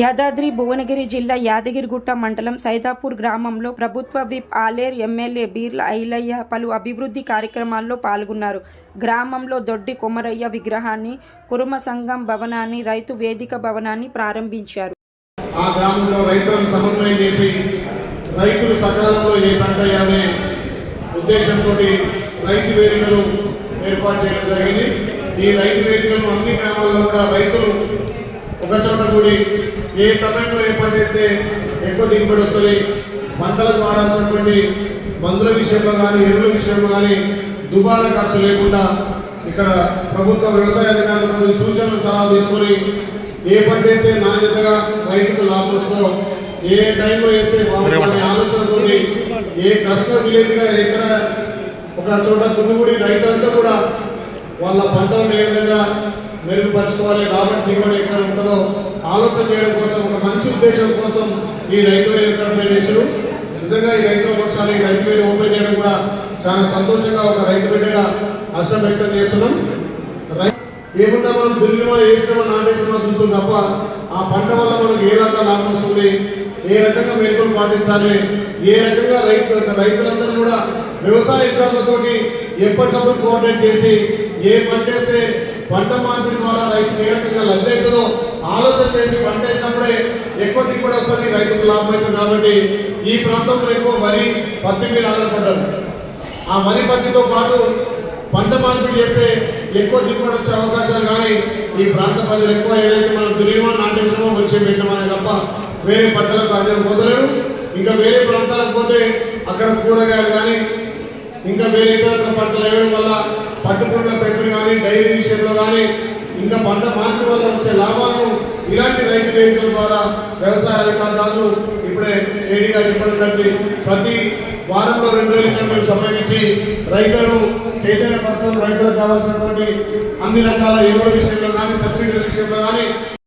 యాదాద్రి భువనగిరి జిల్లా యాదగిరిగుట్ట మండలం సైదాపూర్ గ్రామంలో ప్రభుత్వ విప్ ఆలేర్ ఎమ్మెల్యే బీర్ల ఐలయ్య పలు అభివృద్ధి కార్యక్రమాల్లో పాల్గొన్నారు. గ్రామంలో దొడ్డి కొమరయ్య విగ్రహాన్ని కురుమ సంఘం భవనాన్ని రైతు వేదిక భవనాన్ని ప్రారంభించారు. ఆ గ్రామంలో రైతులను సమన్వయం చేసి రైతులు సకాలంలో ఏ పంట అనే ఉద్దేశంతో రైతు వేదికలు ఏర్పాటు చేయడం జరిగింది. ఈ రైతు వేదికలను అన్ని గ్రామాల్లో కూడా రైతులు ఒక చోట కూడి ఏ సమయంలో ఏర్పాటు చేస్తే ఎక్కువ దిగుబడి వస్తుంది? పంటలకు వాడాల్సినటువంటి మందుల విషయంలో కానీ ఎరువుల విషయంలో కానీ దుబారా ఖర్చు లేకుండా ఇక్కడ ప్రభుత్వ వ్యవసాయ అధికారులతో సూచనలు సలహాలు తీసుకొని ఏ పంట వేస్తే నాణ్యతగా రైతుకు లాభం వస్తుందో ఏ టైంలో వేస్తే బాగుంటుందనే ఆలోచనతో ఏ కస్టమర్ విలేజ్గా ఎక్కడ ఒక చోట దున్నుగుడి రైతులంతా కూడా వాళ్ళ పంటలను ఏ విధంగా మెరుగుపరచుకోవాలి రాబడి దిగుబడి ఎక్కడ ఉంటుందో ఆలోచన చేయడం కోసం ఒక మంచి ఉద్దేశం కోసం ఈ రైతు వేదిక ఏర్పాటు చేశారు. నిజంగా ఈ రైతు పక్షాలు ఈ రైతు వేదిక ఓపెన్ చేయడం కూడా చాలా సంతోషంగా ఒక రైతు బిడ్డగా హర్షం వ్యక్తం చేస్తున్నాం. రై- ఏముందా మనం దున్నిమా వేసినామా నాటేసినామా చూస్తుంది తప్ప ఆ పంట వల్ల మనకు ఏ రకంగా లాభం వస్తుంది? ఏ రకంగా మేల్కొని పాటించాలి? ఏ రకంగా రైతు రైతులందరూ కూడా వ్యవసాయ అధికారులతోటి ఎప్పటికప్పుడు కోఆర్డినేట్ చేసి ఏ పంట వేస్తే పంట మార్పిడి ద్వారా రైతు ఏ రకంగా లబ్ధి అవుతుందో ఆలోచన చేసి పంట వేసినప్పుడే ఎక్కువ దిగుబడి వస్తుంది రైతుకు లాభం అవుతుంది కాబట్టి ఈ ప్రాంతంలో ఎక్కువ వరి పత్తి మీద ఆధారపడ్డారు. ఆ వరి పత్తితో పాటు పంట మార్పిడి చేస్తే ఎక్కువ దిగుబడి వచ్చే అవకాశాలు కానీ ఈ ప్రాంత ప్రజలు ఎక్కువ ఏదైతే మనం దుర్యమో నాటేసినామో వచ్చే పెట్టామని తప్ప వేరే పంటలకు అందరూ పోతలేరు. ఇంకా వేరే ప్రాంతాలకు పోతే అక్కడ కూరగాయలు కానీ ఇంకా వేరే ఇతర పంటలు వేయడం వల్ల పట్టుపురుగుల పెంపుడు కానీ డైరీ విషయంలో కానీ ఇంకా పంట మార్పు వల్ల వచ్చే లాభాలను ఇలాంటి రైతు వేదికల ద్వారా వ్యవసాయ అధికారులు ఇప్పుడే ఏడీగా చెప్పడం జరిగింది. ప్రతి వారంలో రెండు రోజులు మేము సమయం ఇచ్చి చైతన్య చైతన్యపరచడం రైతులకు కావాల్సినటువంటి అన్ని రకాల ఎరువుల విషయంలో కానీ సబ్సిడీల విషయంలో కానీ